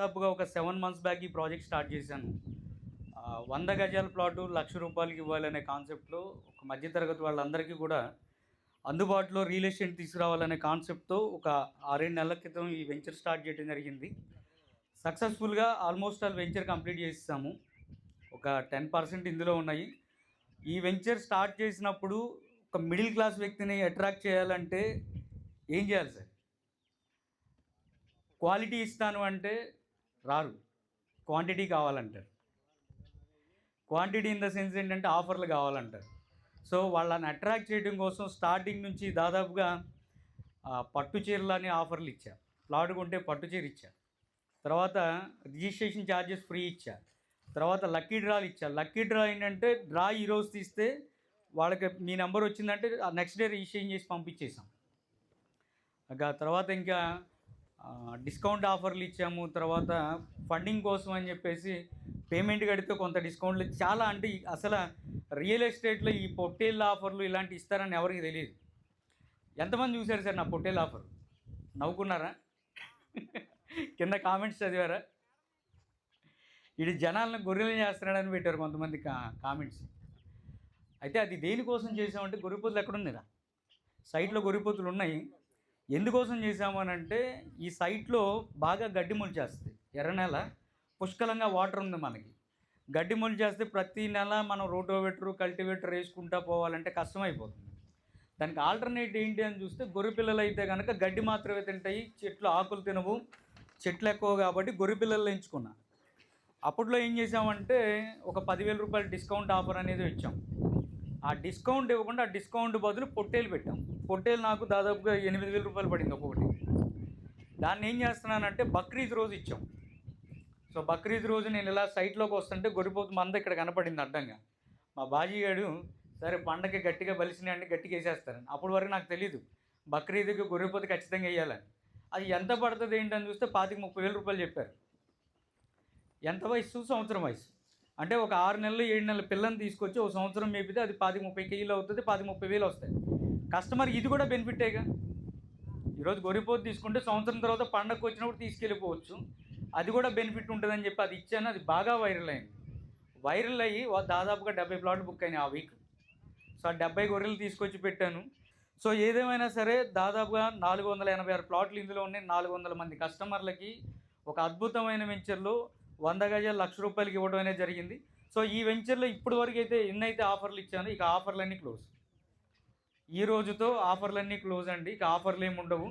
దాదాపుగా ఒక seven months back ఈ ప్రాజెక్ట్ స్టార్ట్ చేశాను. వంద గజాల ప్లాటు లక్ష రూపాయలకి ఇవ్వాలనే కాన్సెప్ట్లో ఒక మధ్యతరగతి వాళ్ళందరికీ కూడా అందుబాటులో రియల్ ఎస్టేట్ తీసుకురావాలనే కాన్సెప్ట్తో ఒక ఆరేడు నెలల క్రితం ఈ వెంచర్ స్టార్ట్ చేయడం జరిగింది. సక్సెస్ఫుల్గా ఆల్మోస్ట్ ఆల్ వెంచర్ కంప్లీట్ చేస్తాము ఒక టెన్ పర్సెంట్ ఇందులో ఉన్నాయి. ఈ వెంచర్ స్టార్ట్ చేసినప్పుడు ఒక మిడిల్ క్లాస్ వ్యక్తిని అట్రాక్ట్ చేయాలంటే ఏం చేయాలి సార్? క్వాలిటీ ఇస్తాను అంటే రారు. క్వాంటిటీ కావాలంటారు. క్వాంటిటీ ఇన్ ద సెన్స్ ఏంటంటే ఆఫర్లు కావాలంటారు. సో వాళ్ళని అట్రాక్ట్ చేయడం కోసం స్టార్టింగ్ నుంచి దాదాపుగా పట్టు చీరలని ఆఫర్లు ఇచ్చా. ప్లాట్ కొంటే పట్టు చీర ఇచ్చా. తర్వాత రిజిస్ట్రేషన్ ఛార్జెస్ ఫ్రీ ఇచ్చా. తర్వాత లక్కీ డ్రాలు ఇచ్చా. లక్కీ డ్రా ఏంటంటే డ్రా ఈరోజు తీస్తే వాళ్ళకి మీ నెంబర్ వచ్చిందంటే నెక్స్ట్ డే రిజిస్ట్రేషన్ చేసి పంపించేసాం ఇంకా తర్వాత ఇంకా డిస్కౌంట్ ఆఫర్లు ఇచ్చాము తర్వాత ఫండింగ్ కోసం అని చెప్పేసి పేమెంట్ కడితే కొంత డిస్కౌంట్లు. చాలా అంటే అసలు రియల్ ఎస్టేట్లో ఈ పొట్టేళ్ళ ఆఫర్లు ఇలాంటి ఇస్తారని ఎవరికి తెలియదు. ఎంతమంది చూశారు సార్ నా పొట్టేళ్ళ ఆఫర్? నవ్వుకున్నారా? కింద కామెంట్స్ చదివారా? ఇది జనాలను గొర్రెలు చేస్తున్నాడని పెట్టారు కొంతమంది కా కామెంట్స్. అయితే అది దేనికోసం చేసామంటే గొర్రెపోతులు ఎక్కడుందిరా? సైట్లో గొర్రెపోతులు ఉన్నాయి. ఎందుకోసం చేసాము అని అంటే ఈ సైట్లో బాగా గడ్డి మొలిచేస్తుంది. ఎర్ర నెల పుష్కలంగా వాటర్ ఉంది మనకి. గడ్డి మొలిచేస్తే ప్రతి నెల మనం రోటోవేటర్ కల్టివేటర్ వేసుకుంటా పోవాలంటే కష్టమైపోతుంది. దానికి ఆల్టర్నేట్ ఏంటి అని చూస్తే గొర్రె పిల్లలు అయితే కనుక గడ్డి మాత్రమే తింటాయి చెట్లు ఆకులు తినవు చెట్లు ఎక్కువ కాబట్టి గొర్రె పిల్లలు ఎంచుకున్నా అప్పట్లో ఏం చేసామంటే ఒక పదివేల రూపాయల డిస్కౌంట్ ఆఫర్ అనేది ఇచ్చాం. ఆ డిస్కౌంట్ ఇవ్వకుండా ఆ డిస్కౌంట్ బదులు పొట్టేలు పెట్టాం. పొట్టేలు నాకు దాదాపుగా ఎనిమిది వేల రూపాయలు పడింది ఒక్కొక్కటి. దాన్ని ఏం చేస్తున్నానంటే బక్రీద్ రోజు ఇచ్చాం. సో బక్రీద్ రోజు నేను ఇలా సైట్లోకి వస్తుంటే గొర్రెపోతు మంద ఇక్కడ కనపడింది అడ్డంగా. మా బాజీగాడు సరే పండగ గట్టిగా బలిసినాయి అంటే గట్టిగా వేసేస్తారని. అప్పటి వరకు నాకు తెలియదు బక్రీద్కి గొర్రెపోతు ఖచ్చితంగా వేయాలని. అది ఎంత పడుతుంది ఏంటని చూస్తే పాతిక ముప్పై వేల రూపాయలు చెప్పారు. ఎంత వయసు? సంవత్సరం వయసు. అంటే ఒక ఆరు నెలలు ఏడు నెలల పిల్లని తీసుకొచ్చి ఒక సంవత్సరం మేపితే అది పది ముప్పై కేజీలు అవుతుంది పది ముప్పై వేలు వస్తాయి. కస్టమర్ ఇది కూడా బెనిఫిటేగా ఈరోజు గొర్రెపోతు తీసుకుంటే సంవత్సరం తర్వాత పండగకు వచ్చినప్పుడు తీసుకెళ్ళిపోవచ్చు. అది కూడా బెనిఫిట్ ఉంటుందని చెప్పి అది ఇచ్చాను అది బాగా వైరల్ అయింది. వైరల్ అయ్యి దాదాపుగా డెబ్బై ప్లాట్ బుక్ అయినాయి ఆ వీక్. సో ఆ డెబ్బై గొర్రెలు తీసుకొచ్చి పెట్టాను. సో ఏదేమైనా సరే దాదాపుగా నాలుగు వందల ఎనభై ఆరు ప్లాట్లు ఇందులో ఉన్నాయి. నాలుగు వందల మంది కస్టమర్లకి ఒక అద్భుతమైన వెంచర్లో వంద గజాలు లక్ష రూపాయలకి ఇవ్వడం అనేది జరిగింది. సో ఈ వెంచర్లో ఇప్పటి వరకు అయితే ఎన్నైతే ఆఫర్లు ఇచ్చానో ఇక ఆఫర్లన్నీ క్లోజ్. ఈ రోజుతో ఆఫర్లన్నీ క్లోజ్ అండి. ఇక ఆఫర్లు ఏమి ఉండవు.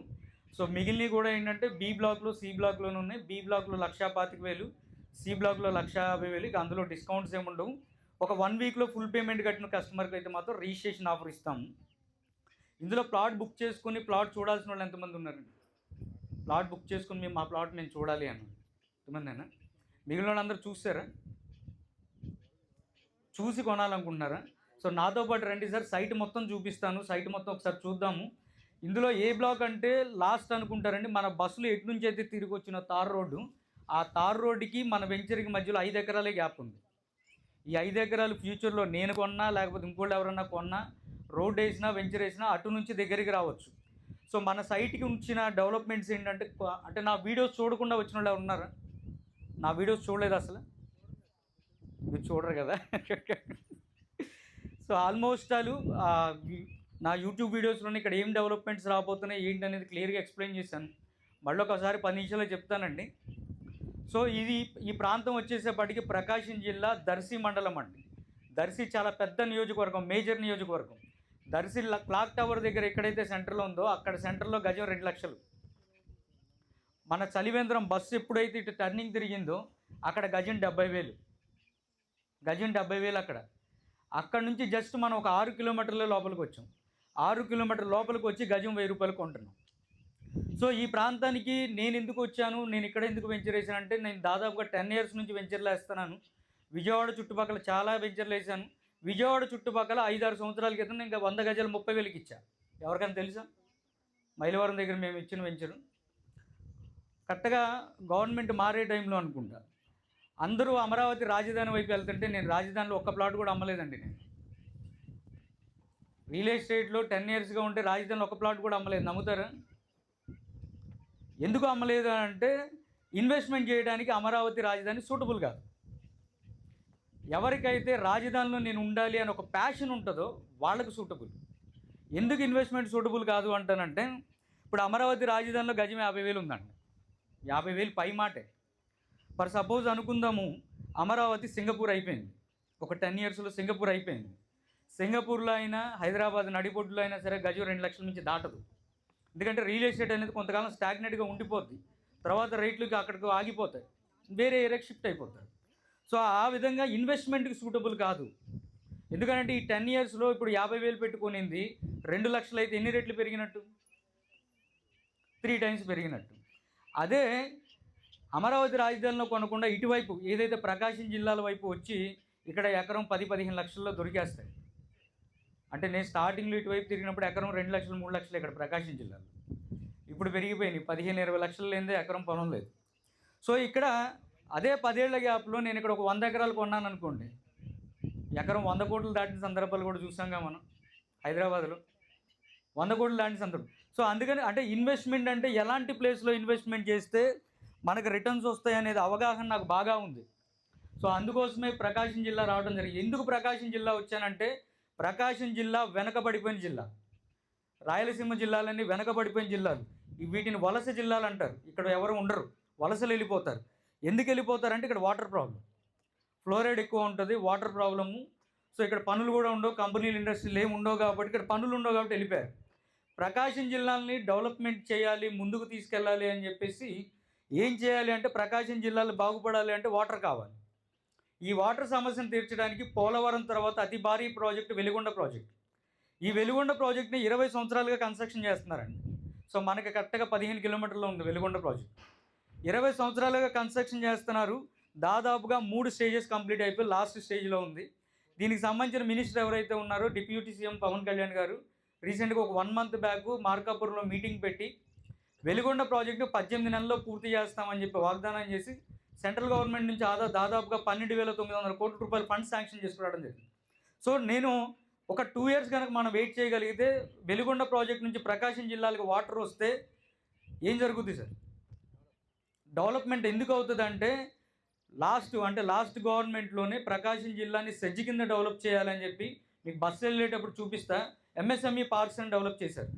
సో మిగిలినవి కూడా ఏంటంటే బి బ్లాక్లో సి బ్లాక్లోనే ఉన్నాయి. బి బ్లాక్లో లక్షా పాతిక వేలు సి బ్లాక్లో లక్ష యాభై వేలు. ఇక అందులో డిస్కౌంట్స్ ఏమి ఉండవు. ఒక వన్ వీక్లో ఫుల్ పేమెంట్ కట్టిన కస్టమర్కి అయితే మాత్రం రిజిస్ట్రేషన్ ఆఫర్ ఇస్తాము. ఇందులో ప్లాట్ బుక్ చేసుకుని ప్లాట్ చూడాల్సిన వాళ్ళు ఎంతమంది ఉన్నారండి? ప్లాట్ బుక్ చేసుకుని మేము మా ప్లాట్ మేము చూడాలి అని. అయినా? మిగిలిన వాళ్ళందరూ చూసారా చూసి కొనాలనుకుంటున్నారా? సో నాతో పాటు రండి సార్ సైట్ మొత్తం చూపిస్తాను. సైట్ మొత్తం ఒకసారి చూద్దాము. ఇందులో ఏ బ్లాక్ అంటే లాస్ట్ అనుకుంటారండి మన బస్సులు ఎటు నుంచి అయితే తిరిగి వచ్చిన తార్ రోడ్డు ఆ తార్ రోడ్డుకి మన వెంచర్కి మధ్యలో ఐదు ఎకరాలే గ్యాప్ ఉంది. ఈ ఐదు ఎకరాలు ఫ్యూచర్లో నేను కొన్నా లేకపోతే ఇంకోళ్ళు ఎవరన్నా కొన్నా రోడ్ వేసినా వెంచర్ వేసినా అటు నుంచి దగ్గరికి రావచ్చు. సో మన సైట్కి ఉంచిన డెవలప్మెంట్స్ ఏంటంటే అంటే నా వీడియోస్ చూడకుండా వచ్చిన వాళ్ళు ఉన్నారా? నా వీడియోస్ చూడలేదు అసలు. మీరు చూడరు కదా. సో ఆల్మోస్ట్ ఆలు నా యూట్యూబ్ వీడియోస్లోనే ఇక్కడ ఏం డెవలప్మెంట్స్ రాబోతున్నాయి ఏంటి అనేది క్లియర్గా ఎక్స్ప్లెయిన్ చేశాను. మళ్ళీ ఒకసారి పది నిమిషాలు చెప్తానండి. సో ఇది ఈ ప్రాంతం వచ్చేసేపటికి ప్రకాశం జిల్లా దర్శి మండలం అండి. దర్శి చాలా పెద్ద నియోజకవర్గం మేజర్ నియోజకవర్గం. దర్శి క్లాక్ టవర్ దగ్గర ఎక్కడైతే సెంటర్లో ఉందో అక్కడ సెంటర్లో గజం రెండు లక్షలు. మన చలివేంద్రం బస్సు ఎప్పుడైతే ఇటు టర్నింగ్ తిరిగిందో అక్కడ గజం డెబ్బై వేలు గజం డెబ్బై వేలు అక్కడ. అక్కడ నుంచి జస్ట్ మనం ఒక ఆరు కిలోమీటర్ల లోపలికి వచ్చాం. ఆరు కిలోమీటర్ లోపలికి వచ్చి గజం వెయ్యి రూపాయలు కొంటున్నాం. సో ఈ ప్రాంతానికి నేను ఎందుకు వచ్చాను? నేను ఇక్కడ ఎందుకు వెంచర్ వేసాను అంటే నేను దాదాపుగా టెన్ ఇయర్స్ నుంచి వెంచర్లు వేస్తున్నాను. విజయవాడ చుట్టుపక్కల చాలా వెంచర్లు వేసాను. విజయవాడ చుట్టుపక్కల ఐదారు సంవత్సరాల క్రితం నేను ఇంకా వంద గజాలు ముప్పై వేలకి ఇచ్చా. ఎవరికైనా తెలుసా? మైలవరం దగ్గర మేము ఇచ్చిన వెంచరు కరెక్ట్గా గవర్నమెంట్ మారే టైంలో అనుకుంటా. అందరూ అమరావతి రాజధాని వైపు వెళ్తుంటే నేను రాజధానిలో ఒక్క ప్లాట్ కూడా అమ్మలేదండి నేను. రియల్ ఎస్టేట్లో టెన్ ఇయర్స్గా ఉంటే రాజధానిలో ఒక ప్లాట్ కూడా అమ్మలేదు నమ్ముతారా? ఎందుకు అమ్మలేదు అంటే ఇన్వెస్ట్మెంట్ చేయడానికి అమరావతి రాజధాని సూటబుల్ కాదు. ఎవరికైతే రాజధానిలో నేను ఉండాలి అని ఒక ప్యాషన్ ఉంటుందో వాళ్ళకు సూటబుల్. ఎందుకు ఇన్వెస్ట్మెంట్ సూటబుల్ కాదు అంటానంటే ఇప్పుడు అమరావతి రాజధానిలో గజం యాభై వేలు ఉందండి. యాభై వేలు పై మాటే. ఫర్ సపోజ్ అనుకుందాము అమరావతి సింగపూర్ అయిపోయింది. ఒక టెన్ ఇయర్స్లో సింగపూర్ అయిపోయింది. సింగపూర్లో అయినా హైదరాబాద్ నడిబొడ్డులో అయినా సరే గజం రెండు లక్షల నుంచి దాటదు. ఎందుకంటే రియల్ ఎస్టేట్ అనేది కొంతకాలం స్టాగ్నెట్గా ఉండిపోద్ది. తర్వాత రేట్లకి అక్కడికి ఆగిపోతాయి. వేరే ఏరియాకి షిఫ్ట్ అయిపోతారు సో ఆ విధంగా ఇన్వెస్ట్మెంట్కి సూటబుల్ కాదు. ఎందుకంటే ఈ టెన్ ఇయర్స్లో ఇప్పుడు యాభై వేలు పెట్టుకునింది రెండు లక్షలు అయితే ఎన్ని రేట్లు పెరిగినట్టు? త్రీ టైమ్స్ పెరిగినట్టు. అదే అమరావతి రాజధానిలో కొనకుండా ఇటువైపు ఏదైతే ప్రకాశం జిల్లాల వైపు వచ్చి ఇక్కడ ఎకరం పది పదిహేను లక్షల్లో దొరికేస్తాయి. అంటే నేను స్టార్టింగ్లో ఇటువైపు తిరిగినప్పుడు ఎకరం రెండు లక్షలు మూడు లక్షలు ఇక్కడ ప్రకాశం జిల్లాలో. ఇప్పుడు పెరిగిపోయినాయి. పదిహేను ఇరవై లక్షలు లేదే ఎకరం పొలం లేదు. సో ఇక్కడ అదే పదేళ్ళ గ్యాప్లో నేను ఇక్కడ ఒక వంద ఎకరాలు కొన్నాను అనుకోండి. ఎకరం వంద కోట్లు దాటిన సందర్భాలు కూడా చూసాంగా మనం హైదరాబాద్లో. వంద కోట్లు దాటిన సందర్భం. సో అందుకని అంటే ఇన్వెస్ట్మెంట్ అంటే ఎలాంటి ప్లేస్లో ఇన్వెస్ట్మెంట్ చేస్తే మనకు రిటర్న్స్ వస్తాయి అనేది అవగాహన నాకు బాగా ఉంది. సో అందుకోసమే ప్రకాశం జిల్లా రావడం జరిగింది. ఎందుకు ప్రకాశం జిల్లా వచ్చానంటే ప్రకాశం జిల్లా వెనకబడిపోయిన జిల్లా. రాయలసీమ జిల్లాలన్నీ వెనకబడిపోయిన జిల్లాలు. వీటిని వలస జిల్లాలు అంటారు. ఇక్కడ ఎవరు ఉండరు. వలసలు వెళ్ళిపోతారు. ఎందుకు వెళ్ళిపోతారంటే ఇక్కడ వాటర్ ప్రాబ్లం ఫ్లోరైడ్ ఎక్కువ ఉంటుంది వాటర్ ప్రాబ్లము సో ఇక్కడ పనులు కూడా ఉండవు కంపెనీలు ఇండస్ట్రీలు ఏమి ఉండవు కాబట్టి ఇక్కడ పనులు ఉండవు కాబట్టి వెళ్ళిపోయారు. ప్రకాశం జిల్లాని డెవలప్మెంట్ చేయాలి ముందుకు తీసుకెళ్ళాలి అని చెప్పేసి ఏం చేయాలి అంటే ప్రకాశం జిల్లాలు బాగుపడాలి అంటే వాటర్ కావాలి. ఈ వాటర్ సమస్యను తీర్చడానికి పోలవరం తర్వాత అతి భారీ ప్రాజెక్టు వెలుగొండ ప్రాజెక్ట్. ఈ వెలుగొండ ప్రాజెక్ట్ని ఇరవై సంవత్సరాలుగా కన్స్ట్రక్షన్ చేస్తున్నారండి. సో మనకి కరెక్ట్గా పదిహేను కిలోమీటర్లో ఉంది వెలుగొండ ప్రాజెక్ట్. ఇరవై సంవత్సరాలుగా కన్స్ట్రక్షన్ చేస్తున్నారు. దాదాపుగా మూడు స్టేజెస్ కంప్లీట్ అయిపోయి లాస్ట్ స్టేజ్లో ఉంది. దీనికి సంబంధించిన మినిస్టర్ ఎవరైతే ఉన్నారో డిప్యూటీ సీఎం పవన్ కళ్యాణ్ గారు రీసెంట్గా ఒక వన్ మంత్ బ్యాక్ మార్కాపురంలో మీటింగ్ పెట్టి వెలిగొండ ప్రాజెక్టు పద్దెనిమిది నెలల్లో పూర్తి చేస్తామని చెప్పి వాగ్దానం చేసి సెంట్రల్ గవర్నమెంట్ నుంచి ఆదా దాదాపుగా పన్నెండు వేల తొమ్మిది వందల కోట్ల రూపాయలు ఫండ్ శాంక్షన్ చేసుకురావడం జరిగింది. సో నేను ఒక టూ ఇయర్స్ కనుక మనం వెయిట్ చేయగలిగితే వెలిగొండ ప్రాజెక్ట్ నుంచి ప్రకాశం జిల్లాలకు వాటర్ వస్తే ఏం జరుగుతుంది సార్? డెవలప్మెంట్ ఎందుకు అవుతుంది అంటే లాస్ట్ అంటే లాస్ట్ గవర్నమెంట్లోనే ప్రకాశం జిల్లాని సజ్జి కింద డెవలప్ చేయాలని చెప్పి మీకు బస్సు వెళ్ళేటప్పుడు చూపిస్తా. ఎంఎస్ఎంఈ పార్క్స్ అని డెవలప్ చేశారు.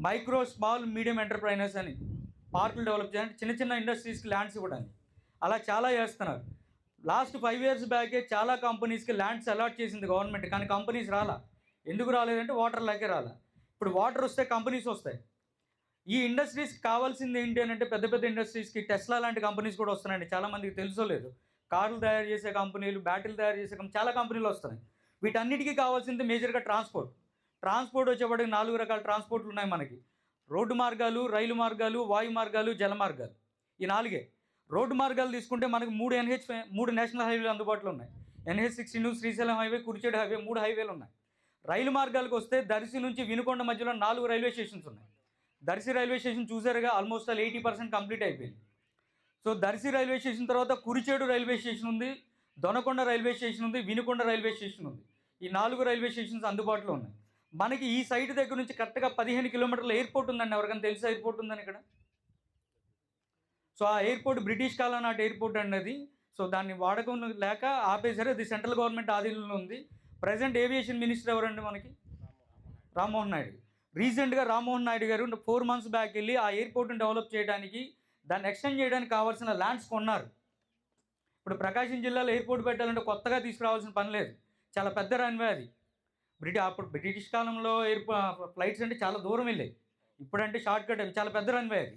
మైక్రో స్మాల్ మీడియం ఎంటర్ప్రైనర్స్ అని పార్కులు డెవలప్ చేయాలంటే చిన్న చిన్న ఇండస్ట్రీస్కి ల్యాండ్స్ ఇవ్వడానికి. అలా చాలా చేస్తున్నారు. లాస్ట్ ఫైవ్ ఇయర్స్ బ్యాకే చాలా కంపెనీస్కి ల్యాండ్స్ అలాట్ చేసింది గవర్నమెంట్ కానీ కంపెనీస్ రాలా. ఎందుకు రాలేదంటే వాటర్ లేకే రాలా. ఇప్పుడు వాటర్ వస్తే కంపెనీస్ వస్తాయి. ఈ ఇండస్ట్రీస్కి కావాల్సింది ఏంటి అని అంటే పెద్ద పెద్ద ఇండస్ట్రీస్కి టెస్లా లాంటి కంపెనీస్ కూడా వస్తున్నాయండి. చాలామందికి తెలుసో లేదు. కార్లు తయారు చేసే కంపెనీలు బ్యాటరీలు తయారు చేసే కంపెనీ చాలా కంపెనీలు వస్తున్నాయి. వీటన్నిటికీ కావాల్సింది మేజర్గా ట్రాన్స్పోర్ట్ ట్రాన్స్పోర్ట్ వచ్చేప్పటికి నాలుగు రకాల ట్రాన్స్పోర్ట్లు ఉన్నాయి మనకి. రోడ్డు మార్గాలు రైలు మార్గాలు వాయు మార్గాలు జల మార్గాలు. ఈ నాలుగే. రోడ్డు మార్గాలు తీసుకుంటే మనకి మూడు ఎన్హెచ్ మూడు నేషనల్ హైవేలు అందుబాటులో ఉన్నాయి. NH sixteen Srisailam highway Kurichedu highway మూడు హైవేలు ఉన్నాయి. రైలు మార్గాలకు వస్తే దర్శి నుంచి వినుకొండ మధ్యలో నాలుగు రైల్వే స్టేషన్స్ ఉన్నాయి. దర్శి రైల్వే స్టేషన్ చూసారుగా almost all eighty percent complete అయిపోయింది. సో దర్శి రైల్వే స్టేషన్ తర్వాత కురిచేడు రైల్వే స్టేషన్ ఉంది దొనకొండ రైల్వే స్టేషన్ ఉంది వినుకొండ రైల్వే స్టేషన్ ఉంది. ఈ నాలుగు రైల్వే స్టేషన్స్ అందుబాటులో ఉన్నాయి. మనకి ఈ సైట్ దగ్గర నుంచి కరెక్ట్గా పదిహేను కిలోమీటర్ల ఎయిర్పోర్ట్ ఉందండి. ఎవరికైనా తెలుసా ఎయిర్పోర్ట్ ఉందని ఇక్కడ? సో ఆ ఎయిర్పోర్ట్ బ్రిటిష్ కాలం నాటి ఎయిర్పోర్ట్ అండి అది. సో దాన్ని వాడకం లేక ఆపేశారు. అది సెంట్రల్ గవర్నమెంట్ ఆధీనంలో ఉంది. ప్రజెంట్ ఏవియేషన్ మినిస్టర్ ఎవరండి మనకి? రామ్మోహన్ నాయుడు. రీసెంట్గా రామ్మోహన్ నాయుడు గారు ఫోర్ మంత్స్ బ్యాక్ వెళ్ళి ఆ ఎయిర్పోర్ట్ని డెవలప్ చేయడానికి దాన్ని ఎక్స్టెండ్ చేయడానికి కావాల్సిన ల్యాండ్స్ కొన్నారు. ఇప్పుడు ప్రకాశం జిల్లాలో ఎయిర్పోర్ట్ పెట్టాలంటే కొత్తగా తీసుకురావాల్సిన పని లేదు. చాలా పెద్ద రన్వే అది. బ్రిటి అప్పుడు బ్రిటిష్ కాలంలో ఎయిర్ ఫ్లైట్స్ అంటే చాలా దూరం వెళ్ళాయి. ఇప్పుడంటే షార్ట్ కట్ చాలా పెద్ద రన్వే అది.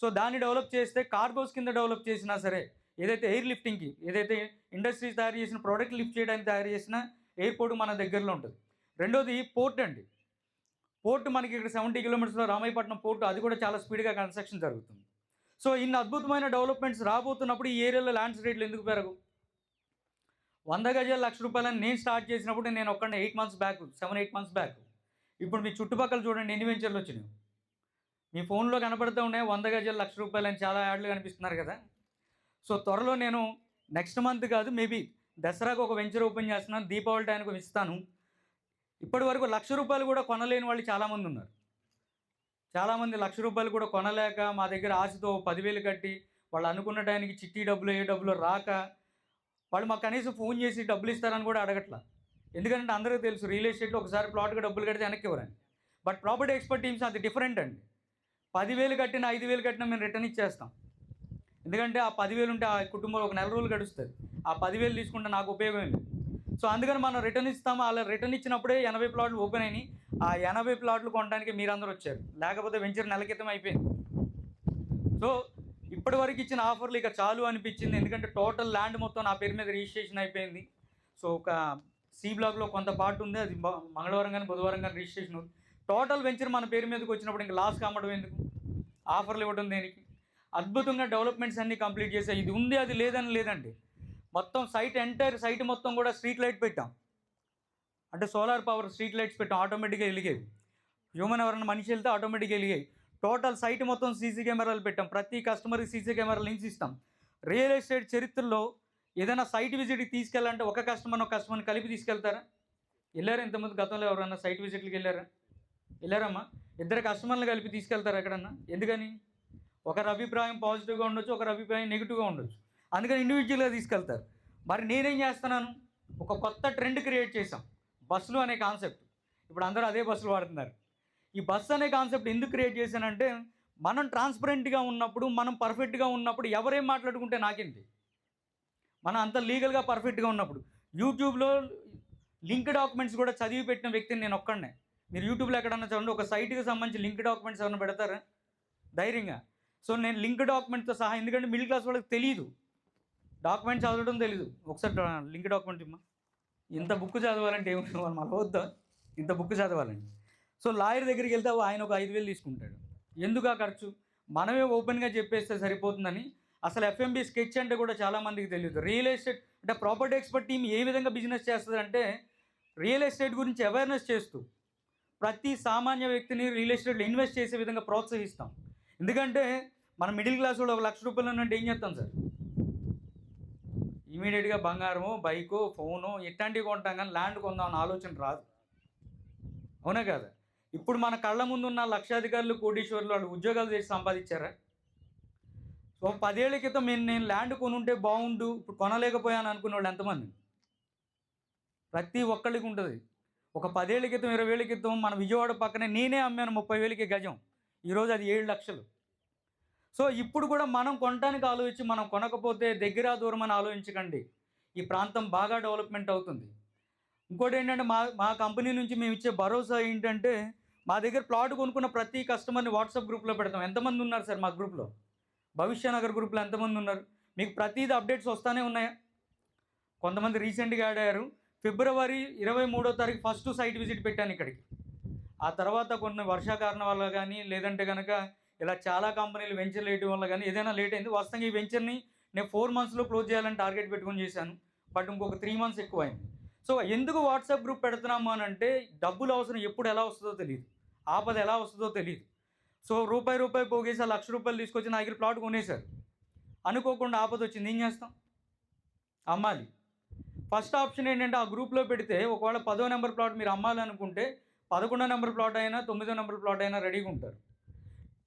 సో దాన్ని డెవలప్ చేస్తే కార్గోస్ కింద డెవలప్ చేసినా సరే ఏదైతే ఎయిర్ లిఫ్టింగ్కి ఏదైతే ఇండస్ట్రీస్ తయారు చేసిన ప్రోడక్ట్ లిఫ్ట్ చేయడానికి తయారు చేసిన ఎయిర్పోర్ట్ మన దగ్గరలో ఉంటుంది. రెండోది పోర్ట్ అండి. పోర్ట్ మనకి ఇక్కడ సెవెంటీ కిలోమీటర్స్లో రామాయపట్నం పోర్ట్ అది కూడా చాలా స్పీడ్గా కన్స్ట్రక్షన్ జరుగుతుంది. సో ఇన్ని అద్భుతమైన డెవలప్మెంట్స్ రాబోతున్నప్పుడు ఈ ఏరియాలో ల్యాండ్స్ రేట్లు ఎందుకు పెరగవు? వంద గజాలు లక్ష రూపాయలని నేను స్టార్ట్ చేసినప్పుడు నేను ఒక్కడే eight months back seven eight months back ఇప్పుడు మీ చుట్టుపక్కల చూడండి ఎన్ని వెంచర్లు వచ్చినాయి? మీ ఫోన్లో కనపడుతూ ఉన్నాయి వంద గజాలు లక్ష రూపాయలు అని చాలా యాడ్లు కనిపిస్తున్నారు కదా. సో త్వరలో నేను నెక్స్ట్ మంత్ కాదు మేబీ దసరాకు ఒక వెంచర్ ఓపెన్ చేస్తున్నాను దీపావళి టైంకి ఇస్తాను. ఇప్పటి వరకు లక్ష రూపాయలు కూడా కొనలేని వాళ్ళు చాలామంది ఉన్నారు. చాలామంది లక్ష రూపాయలు కూడా కొనలేక మా దగ్గర ఆశతో పదివేలు కట్టి వాళ్ళు అనుకున్న టైంకి చిట్టి డబ్బులు ఏ డబ్బులు రాక వాళ్ళు మాకు కనీసం ఫోన్ చేసి డబ్బులు ఇస్తారని కూడా అడగట్లా. ఎందుకంటే అందరికీ తెలుసు రియల్ ఎస్టేట్లో ఒకసారి ప్లాట్కి డబ్బులు కడితే వెనక్కి ఇవ్వరండి బట్ ప్రాపర్టీ ఎక్స్పర్ట్ టీమ్స్ అది డిఫరెంట్ అండి. పదివేలు కట్టిన ఐదు వేలు కట్టినా మేము రిటర్న్ ఇచ్చేస్తాం. ఎందుకంటే ఆ పదివేలు ఉంటే ఆ కుటుంబంలో ఒక నెల రోజులు గడుస్తుంది ఆ పదివేలు తీసుకుంటే నాకు ఉపయోగం లేదు సో అందుకని మనం రిటర్న్ ఇస్తాము అలా రిటర్న్ ఇచ్చినప్పుడే ఎనభై ప్లాట్లు ఓపెన్ అయినాయి. ఆ ఎనభై ప్లాట్లు కొనడానికి మీరందరూ వచ్చారు. లేకపోతే వెంచర్ నెల క్రితం అయిపోయింది. సో ఇప్పటి వరకు ఇచ్చిన ఆఫర్లు ఇక చాలు అనిపించింది. ఎందుకంటే టోటల్ ల్యాండ్ మొత్తం నా పేరు మీద రిజిస్ట్రేషన్ అయిపోయింది. సో ఒక సి బ్లాక్లో కొంత పార్ట్ ఉంది. అది మంగళవారం కానీ బుధవారం కానీ రిజిస్ట్రేషన్ ఉంది. టోటల్ వెంచర్ మన పేరు మీదకి వచ్చినప్పుడు ఇంకా లాస్ కామడం ఎందుకు? ఆఫర్లు ఇవ్వడం దేనికి? అద్భుతంగా డెవలప్మెంట్స్ అన్నీ కంప్లీట్ చేసాయి ఇది ఉంది అది లేదని లేదండి. మొత్తం సైట్ ఎంటైర్ సైట్ మొత్తం కూడా స్ట్రీట్ లైట్ పెట్టాం. అంటే సోలార్ పవర్ స్ట్రీట్ లైట్స్ పెట్టాం. ఆటోమేటిక్గా వెలిగేవి హ్యూమన్ ఎవరైనా మనిషి వెళ్తే ఆటోమేటిక్గా వెలిగాయి. టోటల్ సైట్ మొత్తం సీసీ కెమెరాలు పెట్టాం. ప్రతి కస్టమర్కి సీసీ కెమెరాలు నుంచి ఇస్తాం. రియల్ ఎస్టేట్ చరిత్రలో ఏదైనా సైట్ విజిట్కి తీసుకెళ్ళాలంటే ఒక కస్టమర్ ఒక కస్టమర్ని కలిపి తీసుకెళ్తారా? వెళ్ళారా ఇంతమంది గతంలో ఎవరన్నా సైట్ విజిట్కి వెళ్ళారా? వెళ్ళారమ్మా. ఇద్దరు కస్టమర్లు కలిపి తీసుకెళ్తారా ఎక్కడన్నా? ఎందుకని? ఒకరి అభిప్రాయం పాజిటివ్గా ఉండొచ్చు ఒకరి అభిప్రాయం నెగిటివ్గా ఉండొచ్చు. అందుకని ఇండివిజువల్గా తీసుకెళ్తారు. మరి నేనేం చేస్తున్నాను? ఒక కొత్త ట్రెండ్ క్రియేట్ చేశాం. బస్సులు అనే కాన్సెప్ట్. ఇప్పుడు అందరూ అదే బస్సులు వాడుతున్నారు. ఈ బస్సు అనే కాన్సెప్ట్ ఎందుకు క్రియేట్ చేశానంటే మనం ట్రాన్స్పరెంట్గా ఉన్నప్పుడు మనం పర్ఫెక్ట్గా ఉన్నప్పుడు ఎవరేం మాట్లాడుకుంటే నాకేంటి? మనం అంత లీగల్గా పర్ఫెక్ట్గా ఉన్నప్పుడు. యూట్యూబ్లో లింక్ డాక్యుమెంట్స్ కూడా చదివి పెట్టిన వ్యక్తిని నేను ఒక్కడనే. మీరు యూట్యూబ్లో ఎక్కడన్నా చూడండి ఒక సైట్కి సంబంధించి లింక్ డాక్యుమెంట్స్ ఏమైనా పెడతారా? ధైర్యంగా. సో నేను లింక్ డాక్యుమెంట్తో సహా ఎందుకంటే మిడిల్ క్లాస్ వాళ్ళకి తెలియదు డాక్యుమెంట్ చదవడం తెలియదు ఒకసారి లింక్ డాక్యుమెంట్ ఇమ్మా. ఇంత బుక్ చదవాలంటే ఏమి మనం అలా ఇంత బుక్ చదవాలండి సో లాయర్ దగ్గరికి వెళ్తే ఆయన ఒక ఐదు వేలు తీసుకుంటాడు. ఎందుకు ఆ ఖర్చు? మనమే ఓపెన్గా చెప్పేస్తే సరిపోతుందని. అసలు ఎఫ్ఎంబి స్కెచ్ అంటే కూడా చాలామందికి తెలియదు రియల్ ఎస్టేట్ అంటే ప్రాపర్టీ ఎక్స్పర్ట్ టీం ఏ విధంగా బిజినెస్ చేస్తుంది అంటే రియల్ ఎస్టేట్ గురించి అవేర్నెస్ చేస్తూ ప్రతి సామాన్య వ్యక్తిని రియల్ ఎస్టేట్లో ఇన్వెస్ట్ చేసే విధంగా ప్రోత్సహిస్తాం. ఎందుకంటే మన మిడిల్ క్లాస్ వాళ్ళు ఒక లక్ష రూపాయలు ఉన్నట్టు ఏం చేస్తాం సార్? ఇమీడియట్గా బంగారము బైకు ఫోను ఇట్లాంటివి కొంటాం కానీ ల్యాండ్ కొందామని ఆలోచన రాదు. అవునా కదా? ఇప్పుడు మన కళ్ళ ముందున్న లక్షాధికారులు కోటీశ్వర్లు వాళ్ళు ఉద్యోగాలు చేసి సంపాదించారా? సో పదేళ్ళ క్రితం నేను నేను ల్యాండ్ కొనుంటే బాగుండు ఇప్పుడు కొనలేకపోయాను అనుకునే వాళ్ళు ఎంతమంది? ప్రతి ఒక్కళ్ళకి ఉంటుంది. ఒక పదేళ్ళ క్రితం ఇరవై ఏళ్ళ క్రితం మన విజయవాడ పక్కనే నేనే అమ్మాను ముప్పై వేలకి గజం. ఈరోజు అది ఏడు లక్షలు. సో ఇప్పుడు కూడా మనం కొనడానికి ఆలోచించి మనం కొనకపోతే దగ్గర దూరం అని ఆలోచించకండి. ఈ ప్రాంతం బాగా డెవలప్మెంట్ అవుతుంది. ఇంకోటి ఏంటంటే మా మా కంపెనీ నుంచి మేము ఇచ్చే భరోసా ఏంటంటే మా దగ్గర ప్లాట్ కొనుక్కున్న ప్రతి కస్టమర్ని వాట్సాప్ గ్రూప్లో పెడతాం. ఎంతమంది ఉన్నారు సార్ మా గ్రూప్లో? భవిష్య నగర్ గ్రూప్లో ఎంతమంది ఉన్నారు? మీకు ప్రతిదీ అప్డేట్స్ వస్తూనే ఉన్నాయా? కొంతమంది రీసెంట్గా యాడ్ అయ్యారు. ఫిబ్రవరి ఇరవై మూడో తారీఖు ఫస్ట్ సైట్ విజిట్ పెట్టాను ఇక్కడికి. ఆ తర్వాత కొన్ని వర్షాకారణం వల్ల కానీ లేదంటే కనుక ఇలా చాలా కంపెనీలు వెంచర్ లేట్ వల్ల కానీ ఏదైనా లేట్ అయింది. వాస్తవంగా ఈ వెంచర్ని నేను ఫోర్ మంత్స్లో క్లోజ్ చేయాలని టార్గెట్ పెట్టుకొని చేశాను. బట్ ఇంకొక త్రీ మంత్స్ ఎక్కువ అయింది సో ఎందుకు వాట్సాప్ గ్రూప్ పెడుతున్నాము అని అంటే డబ్బులు అవసరం ఎప్పుడు ఎలా వస్తుందో తెలియదు ఆపద ఎలా వస్తుందో తెలియదు సో రూపాయి రూపాయి పోగేసి ఆ లక్ష రూపాయలు తీసుకొచ్చి నా దగ్గర ప్లాట్ కొనేశారు. అనుకోకుండా ఆపద వచ్చింది. ఏం చేస్తాం? అమ్మాలి. ఫస్ట్ ఆప్షన్ ఏంటంటే ఆ గ్రూప్లో పెడితే ఒకవేళ పదో నెంబర్ ప్లాట్ మీరు అమ్మాలనుకుంటే పదకొండో నెంబర్ ప్లాట్ అయినా తొమ్మిదో నెంబర్ ప్లాట్ అయినా రెడీగా ఉంటారు.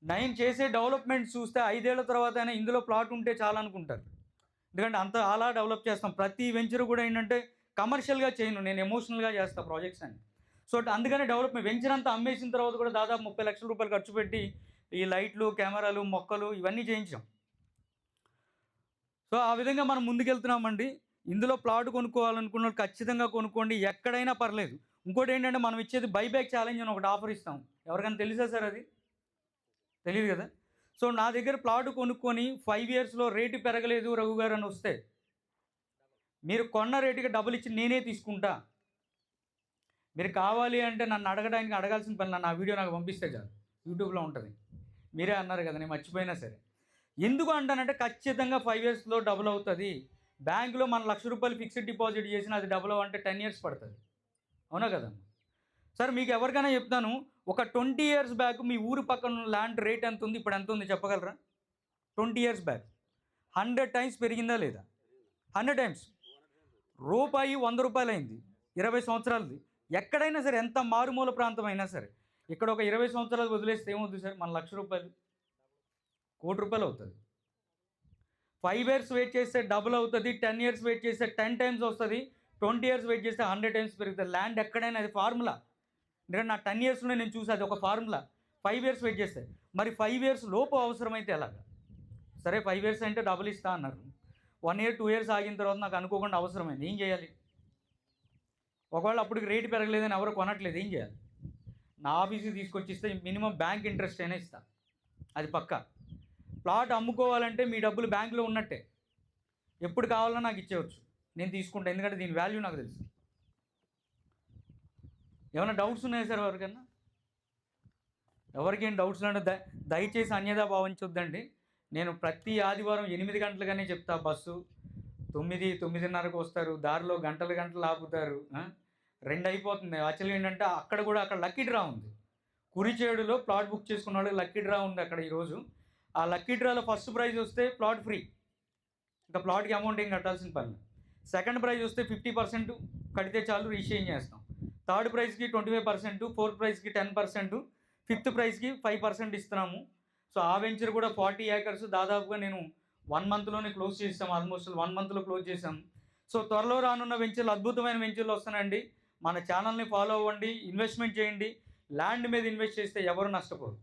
నైన్ చేసే డెవలప్మెంట్ చూస్తే ఐదేళ్ళ తర్వాత అయినా ఇందులో ప్లాట్ ఉంటే చాలా అనుకుంటారు. ఎందుకంటే అంత అలా డెవలప్ చేస్తాం. ప్రతి వెంచర్ కూడా ఏంటంటే కమర్షియల్గా చేయను. నేను ఎమోషనల్గా చేస్తాను ప్రాజెక్ట్స్ అని సో అందుకనే డెవలప్మెంట్ వెంచర్ అంతా అమ్మేసిన తర్వాత కూడా దాదాపు ముప్పై లక్షల రూపాయలు ఖర్చు పెట్టి ఈ లైట్లు కెమెరాలు మొక్కలు ఇవన్నీ చేయించాం. సో ఆ విధంగా మనం ముందుకెళ్తున్నామండి. ఇందులో ప్లాట్ కొనుక్కోవాలనుకున్న ఖచ్చితంగా కొనుక్కోండి. ఎక్కడైనా పర్లేదు. ఇంకోటి ఏంటంటే మనం ఇచ్చేది బైబ్యాక్ ఛాలెంజ్ అని ఒకటి ఆఫర్ ఇస్తాం. ఎవరికైనా తెలుసా సార్ అది? తెలియదు కదా? సో నా దగ్గర ప్లాట్ కొనుక్కొని ఫైవ్ ఇయర్స్లో రేటు పెరగలేదు రఘు గారు అని వస్తే మీరు కొన్న రేటుకి డబ్బులు ఇచ్చి నేనే తీసుకుంటా. మీరు కావాలి అంటే నన్ను అడగడానికి అడగాల్సిన పని నన్ను ఆ వీడియో నాకు పంపిస్తే చాలు. యూట్యూబ్లో ఉంటుంది. మీరే అన్నారు కదా నేను మర్చిపోయినా సరే. ఎందుకు అంటానంటే ఖచ్చితంగా ఫైవ్ ఇయర్స్లో డబుల్ అవుతుంది. బ్యాంకులో మన లక్ష రూపాయలు ఫిక్స్డ్ డిపాజిట్ చేసిన అది డబుల్ అవ్వంటే టెన్ ఇయర్స్ పడుతుంది. అవునా కదమ్మా సార్ మీకు ఎవరికైనా చెప్తాను ఒక ట్వంటీ ఇయర్స్ బ్యాక్ మీ ఊరు పక్కన ల్యాండ్ రేట్ ఎంత ఉంది? ఇప్పుడు ఎంత ఉంది? చెప్పగలరా? Twenty years back hundred times పెరిగిందా లేదా? హండ్రెడ్ టైమ్స్ రూపాయి వంద రూపాయలు అయింది ఇరవై సంవత్సరాలది. ఎక్కడైనా సరే ఎంత మారుమూల ప్రాంతం అయినా సరే ఇక్కడ ఒక ఇరవై సంవత్సరాలు వదిలేస్తే ఏమవుతుంది సార్? మన లక్ష రూపాయలు కోటి రూపాయలు అవుతుంది. ఫైవ్ ఇయర్స్ వెయిట్ చేస్తే డబుల్ అవుతుంది టెన్ ఇయర్స్ వెయిట్ చేస్తే టెన్ టైమ్స్ వస్తుంది ట్వంటీ ఇయర్స్ వెయిట్ చేస్తే హండ్రెడ్ టైమ్స్ పెరుగుతుంది. ల్యాండ్ ఎక్కడైనా అది ఫార్ములా ఎందుకంటే నా టెన్ ఇయర్స్లో నేను చూసాది ఒక ఫార్ములా ఫైవ్ ఇయర్స్ వెయిట్ చేస్తే. మరి ఫైవ్ ఇయర్స్ లోపు అవసరమైతే ఎలాగా? సరే ఫైవ్ ఇయర్స్ అంటే డబుల్ ఇస్తా అన్నారు. వన్ ఇయర్ టూ ఇయర్స్ ఆగిన తర్వాత నాకు అనుకోకుండా అవసరమైంది. ఏం చేయాలి? ఒకవేళ అప్పటికి రేటు పెరగలేదని ఎవరు కొనట్లేదు ఏం చేయాలి? నా ఆఫీస్కి తీసుకొచ్చి ఇస్తే మినిమం బ్యాంక్ ఇంట్రెస్ట్ అయినా ఇస్తా. అది పక్క. ప్లాట్ అమ్ముకోవాలంటే మీ డబ్బులు బ్యాంకులో ఉన్నట్టే. ఎప్పుడు కావాలన్నా నాకు ఇచ్చేయచ్చు. నేను తీసుకుంటా ఎందుకంటే దీని వాల్యూ నాకు తెలుసు. ఏమైనా డౌట్స్ ఉన్నాయా సార్ ఎవరికన్నా ఎవరికేం డౌట్స్ అంటే ద దయచేసి అన్యదా భావించొద్దండి. నేను ప్రతి ఆదివారం ఎనిమిది గంటలుగానే చెప్తా బస్సు. తొమ్మిది తొమ్మిదిన్నరకు వస్తారు. దారిలో గంటలు గంటలు ఆపుతారు. రెండు అయిపోతుంది యాక్చువల్గా ఏంటంటే అక్కడ కూడా అక్కడ లక్కీ డ్రా ఉంది. కురిచేడులో ప్లాట్ బుక్ చేసుకున్న వాళ్ళకి లక్కీ డ్రా ఉంది అక్కడ ఈరోజు. ఆ లక్కీ డ్రాలో ఫస్ట్ ప్రైజ్ వస్తే ప్లాట్ ఫ్రీ. ఇంకా ప్లాట్కి అమౌంట్ ఏం కట్టాల్సిన పని సెకండ్ ప్రైజ్ వస్తే ఫిఫ్టీ పర్సెంట్ కడితే చాలు రిజిస్ట్రేషన్ చేస్తాం. థర్డ్ ప్రైజ్కి ట్వంటీ ఫైవ్ పర్సెంట్ ఫోర్త్ ప్రైజ్కి టెన్ పర్సెంట్ ఫిఫ్త్ ప్రైజ్కి ఫైవ్ పర్సెంట్ ఇస్తున్నాము. సో ఆ వెంచర్ కూడా ఫార్టీ ఏకర్స్ దాదాపుగా నేను వన్ మంత్లోనే క్లోజ్ చేస్తాం ఆల్మోస్ట్ వన్ మంత్లో క్లోజ్ చేసాం. సో త్వరలో రానున్న వెంచర్లు అద్భుతమైన వెంచర్లు వస్తున్నాయండి. మన ఛానల్ని ఫాలో అవ్వండి ఇన్వెస్ట్మెంట్ చేయండి. ల్యాండ్ మీద ఇన్వెస్ట్ చేస్తే ఎవరు నష్టపోరు?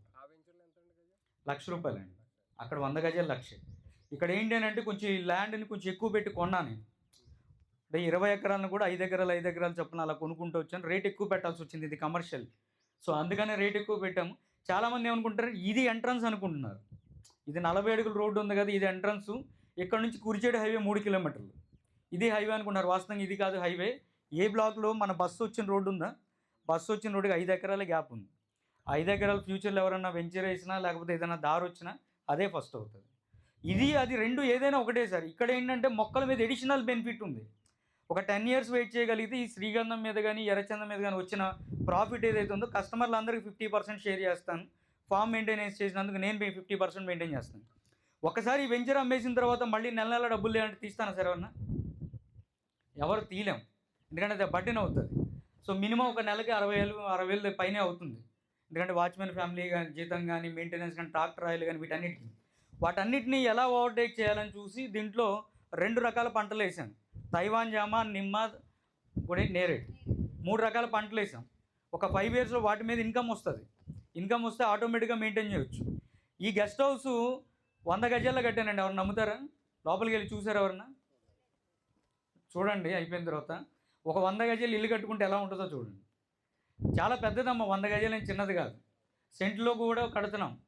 లక్ష రూపాయలు అండి. అక్కడ వంద గజాలు లక్ష. ఇక్కడ ఏంటి అని అంటే కొంచెం ఈ ల్యాండ్ని కొంచెం ఎక్కువ పెట్టి కొన్నా నేను. అంటే ఇరవై ఎకరాలను కూడా ఐదు ఎకరాలు ఐదు ఎకరాలు చొప్పున అలా కొనుక్కుంటూ వచ్చాను. రేట్ ఎక్కువ పెట్టాల్సి వచ్చింది ఇది కమర్షియల్ సో అందుకనే రేట్ ఎక్కువ పెట్టాము. చాలామంది ఏమనుకుంటారు? ఇది ఎంట్రన్స్ అనుకుంటున్నారు. ఇది నలభై అడుగుల రోడ్డు ఉంది కదా ఇది ఎంట్రన్స్. ఇక్కడ నుంచి కురిచేడు హైవే మూడు కిలోమీటర్లు. ఇది హైవే అనుకుంటున్నారు వాస్తవంగా ఇది కాదు హైవే. ఏ బ్లాక్లో మన బస్సు వచ్చిన రోడ్డు ఉందా? బస్సు వచ్చిన రోడ్డుకి ఐదు ఎకరాల గ్యాప్ ఉంది. ఐదు ఎకరాల ఫ్యూచర్లో ఎవరైనా వెంచర్ వేసినా లేకపోతే ఏదైనా దారి వచ్చినా అదే ఫస్ట్ అవుతుంది. ఇది అది రెండు ఏదైనా ఒకటే సార్. ఇక్కడ ఏంటంటే మొక్కల మీద ఎడిషనల్ బెనిఫిట్ ఉంది. ఒక టెన్ ఇయర్స్ వెయిట్ చేయగలిగితే ఈ శ్రీగంధం మీద కానీ ఎర్రచందం మీద కానీ వచ్చిన ప్రాఫిట్ ఏదైతే ఉందో కస్టమర్లందరికీ ఫిఫ్టీ పర్సెంట్ షేర్ చేస్తాను. ఫామ్ మెయింటెనెన్స్ చేసినందుకు నేను ఫిఫ్టీ పర్సెంట్ మెయింటైన్ చేస్తాను. ఒకసారి వెంచర్ అమ్మేసిన తర్వాత మళ్ళీ నెల నెల డబ్బులు లేదంటే తీస్తాను సార్ ఎవరన్నా? ఎవరు తీయలేం. ఎందుకంటే అది బడ్డెన్ అవుతుంది. సో మినిమం ఒక నెలకి అరవై వేలు అరవై వేలు పైనే అవుతుంది. ఎందుకంటే వాచ్మెన్ ఫ్యామిలీ కానీ జీతం కానీ మెయింటెనెన్స్ కానీ ట్రాక్టర్ ఆయిల్ కానీ వీటన్నిటికీ. వాటన్నిటిని ఎలా ఓవర్టేక్ చేయాలని చూసి దీంట్లో రెండు రకాల పంటలు వేసాం. తైవాన్ జామ నిమ్మ కూడా నేరేడు. మూడు రకాల పంటలు వేసాం. ఒక ఫైవ్ ఇయర్స్లో వాటి మీద ఇన్కమ్ వస్తుంది. ఇన్కమ్ వస్తే ఆటోమేటిక్గా మెయింటైన్ చేయొచ్చు. ఈ గెస్ట్ హౌస్ వంద గజాల్లో కట్టానండి ఎవరు నమ్ముతారా? లోపలికి వెళ్ళి చూసారు ఎవరన్నా? చూడండి అయిపోయిన తర్వాత ఒక వంద గజాలు ఇల్లు కట్టుకుంటే ఎలా ఉంటుందో చూడండి. చాలా పెద్దదమ్మ వంద గజాలు చిన్నది కాదు. సెంట్లో కూడా కడుతున్నాం.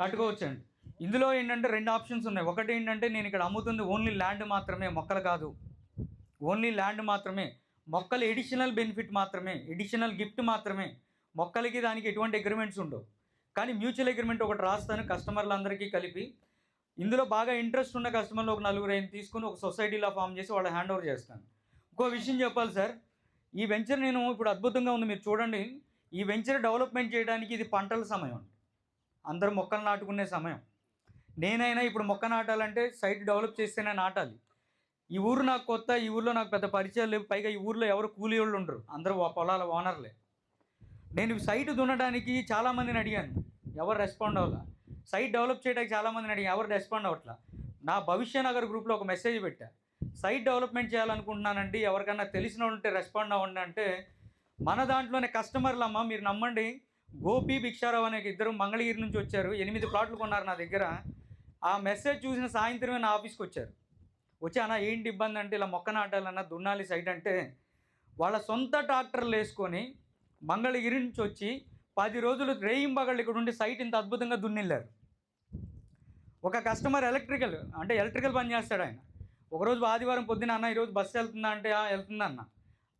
కట్టుకోవచ్చండి. ఇందులో ఏంటంటే రెండు ఆప్షన్స్ ఉన్నాయి. ఒకటి ఏంటంటే నేను ఇక్కడ అమ్ముతుంది ఓన్లీ ల్యాండ్ మాత్రమే మొక్కలు కాదు. ఓన్లీ ల్యాండ్ మాత్రమే. మొక్కలు ఎడిషనల్ బెనిఫిట్ మాత్రమే ఎడిషనల్ గిఫ్ట్ మాత్రమే. మొక్కలకి దానికి ఎటువంటి అగ్రిమెంట్స్ ఉండవు. కానీ మ్యూచువల్ అగ్రిమెంట్ ఒకటి రాస్తాను కస్టమర్లందరికీ కలిపి. ఇందులో బాగా ఇంట్రెస్ట్ ఉన్న కస్టమర్లు ఒక నలుగురు అయిన తీసుకుని ఒక సొసైటీలో ఫామ్ చేసి వాళ్ళ హ్యాండ్ ఓవర్ చేస్తాను. ఇంకో విషయం చెప్పాలి సార్. ఈ వెంచర్ నేను ఇప్పుడు అద్భుతంగా ఉంది మీరు చూడండి. ఈ వెంచర్ డెవలప్మెంట్ చేయడానికి ఇది పంటల సమయం. అందరూ మొక్కలు నాటుకునే సమయం. నేనైనా ఇప్పుడు మొక్క నాటాలంటే సైట్ డెవలప్ చేస్తేనే నాటాలి. ఈ ఊరు నాకు కొత్త ఈ ఊర్లో నాకు పెద్ద పరిచయాలు లేవు. పైగా ఈ ఊర్లో ఎవరు కూలీ వాళ్ళు ఉండరు. అందరూ పొలాల ఓనర్లే. నేను సైట్ దున్నడానికి చాలామందిని అడిగాను. ఎవరు రెస్పాండ్ అవ్వాల? సైట్ డెవలప్ చేయడానికి చాలామందిని అడిగాను. ఎవరు రెస్పాండ్ అవ్వట్లా? నా భవిష్య నగర్ గ్రూప్లో ఒక మెసేజ్ పెట్టా. సైట్ డెవలప్మెంట్ చేయాలనుకుంటున్నానండి. ఎవరికన్నా తెలిసిన వాళ్ళు ఉంటే రెస్పాండ్ అవ్వండి అంటే మన దాంట్లోనే కస్టమర్లు అమ్మ మీరు నమ్మండి. గోపి భిక్షారావు అనే ఇద్దరు మంగళగిరి నుంచి వచ్చారు. ఎనిమిది ప్లాట్లు కొన్నారు నా దగ్గర. ఆ మెసేజ్ చూసిన సాయంత్రమే నా ఆఫీస్కి వచ్చారు. వచ్చానా? అన్న ఏంటి ఇబ్బంది అంటే ఇలా మొక్క నాటాలన్నా దున్నాలి సైట్ అంటే వాళ్ళ సొంత ట్రాక్టర్లు వేసుకొని మంగళగిరి నుంచి వచ్చి పది రోజులు రేయింబగళ్ళు ఇక్కడ ఉండి సైట్ ఇంత అద్భుతంగా దున్నిల్లారు. ఒక కస్టమర్ ఎలక్ట్రికల్ అంటే ఎలక్ట్రికల్ పని చేస్తాడు ఆయన. ఒకరోజు ఆదివారం పొద్దున అన్న ఈరోజు బస్సు వెళ్తుందా? అంటే వెళ్తుందా అన్న.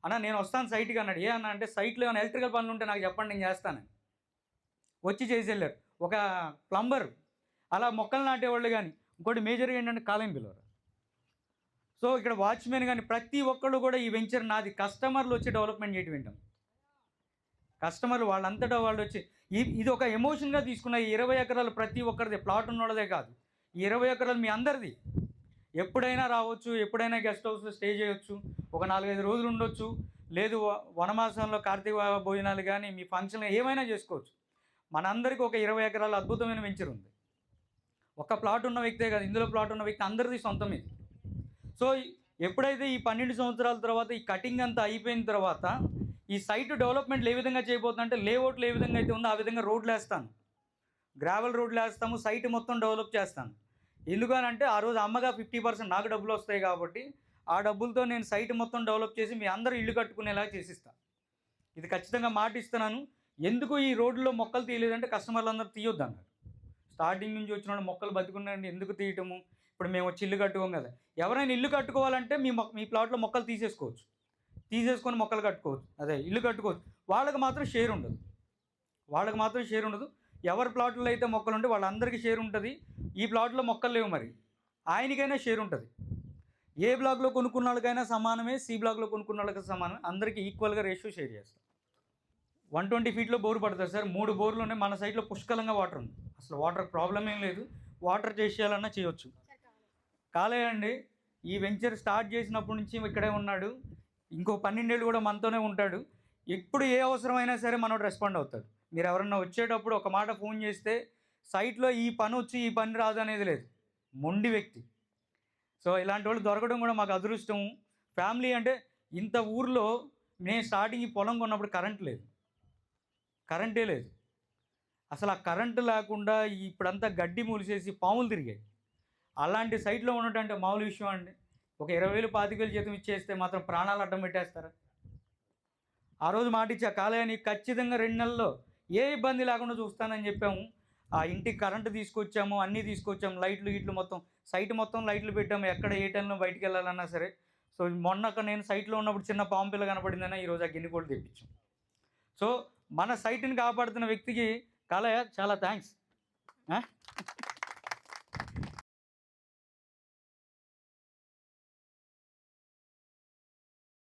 అన్న నేను వస్తాను సైట్కి అన్నాడు. ఏ అన్న అంటే సైట్లో ఏమైనా ఎలక్ట్రికల్ పనులు ఉంటే నాకు చెప్పండి నేను చేస్తాను వచ్చి చేసి వెళ్ళారు ఒక ప్లంబర్. అలా మొక్కలు నాటేవాళ్ళు కానీ ఇంకోటి మేజర్గా ఏంటంటే కాలం పిలవరు. సో ఇక్కడ వాచ్మెన్ కానీ ప్రతి ఒక్కళ్ళు కూడా ఈ వెంచర్ నాది కస్టమర్లు వచ్చి డెవలప్మెంట్ చేయటం వింటాం. కస్టమర్లు వాళ్ళంతటా వాళ్ళు వచ్చి ఇది ఒక ఎమోషన్గా తీసుకున్న ఈ ఇరవై ఎకరాలు ప్రతి ఒక్కరిది ప్లాట్ ఉన్నదే కాదు. ఈ ఇరవై ఎకరాలు మీ అందరిది. ఎప్పుడైనా రావచ్చు ఎప్పుడైనా గెస్ట్ హౌస్లో స్టే చేయొచ్చు ఒక నాలుగైదు రోజులు ఉండొచ్చు లేదు వనమాసంలో కార్తీక భోజనాలు కానీ మీ ఫంక్షన్ ఏమైనా చేసుకోవచ్చు. మనందరికీ ఒక ఇరవై ఎకరాల అద్భుతమైన వెంచర్ ఉంది. ఒక ప్లాట్ ఉన్న వ్యక్తే కాదు ఇందులో ప్లాట్ ఉన్న వ్యక్తి అందరిది సొంతం ఇది. సో ఎప్పుడైతే ఈ పన్నెండు సంవత్సరాల తర్వాత ఈ కటింగ్ అంతా అయిపోయిన తర్వాత ఈ సైట్ డెవలప్మెంట్ ఏ విధంగా చేయబోతుందంటే లేఅవుట్లు ఏ విధంగా అయితే ఉందో ఆ విధంగా రోడ్లు వేస్తాను. గ్రావెల్ రోడ్లు వేస్తాము సైట్ మొత్తం డెవలప్ చేస్తాను. ఎందుకనంటే ఆ రోజు అమ్మగా ఫిఫ్టీ పర్సెంట్ నాకు డబ్బులు వస్తాయి కాబట్టి ఆ డబ్బులతో నేను సైట్ మొత్తం డెవలప్ చేసి మీ అందరూ ఇల్లు కట్టుకునేలా చేసిస్తాను ఇది ఖచ్చితంగా మాట ఇస్తున్నాను. ఎందుకు ఈ రోడ్లో మొక్కలు తీయలేదంటే కస్టమర్లు అందరూ తీయొద్దు అన్నారు స్టార్టింగ్ నుంచి వచ్చిన మొక్కలు బతుకున్నారండి ఎందుకు తీయటము? ఇప్పుడు మేము వచ్చి ఇల్లు కట్టుకోం కదా. ఎవరైనా ఇల్లు కట్టుకోవాలంటే మీ మొక్క మీ ప్లాట్లో మొక్కలు తీసేసుకోవచ్చు. తీసేసుకొని మొక్కలు కట్టుకోవచ్చు. అదే ఇల్లు కట్టుకోవచ్చు. వాళ్ళకి మాత్రం షేర్ ఉండదు. వాళ్ళకి మాత్రం షేర్ ఉండదు. ఎవరి ప్లాట్లో అయితే మొక్కలు ఉంటే వాళ్ళందరికీ షేర్ ఉంటుంది. ఈ ప్లాట్లో మొక్కలు లేవు మరి. ఆయనకైనా షేర్ ఉంటుంది. ఏ బ్లాక్లో కొనుక్కున్న వాళ్ళకైనా సమానమే సి బ్లాక్లో కొనుక్కున్న వాళ్ళకి సమానమే. అందరికీ ఈక్వల్గా రేషియో షేర్ చేస్తాం వన్ ట్వంటీ ఫీట్లో బోర్ పడుతుంది సార్. మూడు బోర్లు ఉన్నాయి. మన సైట్లో పుష్కలంగా వాటర్ ఉంది. అసలు వాటర్ ప్రాబ్లం ఏం లేదు. వాటర్ చేసేయాలన్నా చేయొచ్చు. కాలే అండి ఈ వెంచర్ స్టార్ట్ చేసినప్పటి నుంచి ఇక్కడే ఉన్నాడు. ఇంకో పన్నెండేళ్ళు కూడా మనతోనే ఉంటాడు. ఎప్పుడు ఏ అవసరమైనా సరే మనోడు రెస్పాండ్ అవుతాడు. మీరు ఎవరన్నా వచ్చేటప్పుడు ఒక మాట ఫోన్ చేస్తే సైట్లో ఈ పని వచ్చి ఈ పని రాదు అనేది లేదు. మొండి వ్యక్తి. సో ఇలాంటి వాళ్ళు దొరకడం కూడా మాకు అదృష్టం. ఫ్యామిలీ అంటే ఇంత ఊర్లో నేను స్టార్టింగ్ ఈ పొలం కొన్నప్పుడు కరెంట్ లేదు. కరెంటే లేదు. అసలు ఆ కరెంటు లేకుండా ఇప్పుడంతా గడ్డి మూలిసేసి పాములు తిరిగాయి. అలాంటి సైట్లో ఉండటం అంటే మామూలు విషయం అండి. ఒక ఇరవై వేలు పాతికేలు జీతం ఇచ్చేస్తే మాత్రం ప్రాణాలు అడ్డం పెట్టేస్తారు. ఆ రోజు మాట ఇచ్చా ఖచ్చితంగా రెండు నెలల్లో ఏ ఇబ్బంది లేకుండా చూస్తానని చెప్పాము. ఆ ఇంటికి కరెంటు తీసుకొచ్చాము అన్నీ తీసుకొచ్చాము లైట్లు గిట్లు మొత్తం సైట్ మొత్తం లైట్లు పెట్టాము. ఎక్కడ ఏ టైంలో బయటికి వెళ్ళాలన్నా సరే. సో మొన్నక నేను సైట్లో ఉన్నప్పుడు చిన్న పాము పిల్ల కనపడిందని ఈరోజు ఆ గిన్నె కూడా తెప్పించాం. సో మన సైట్ని కాపాడుతున్న వ్యక్తికి కళ చాలా థ్యాంక్స్.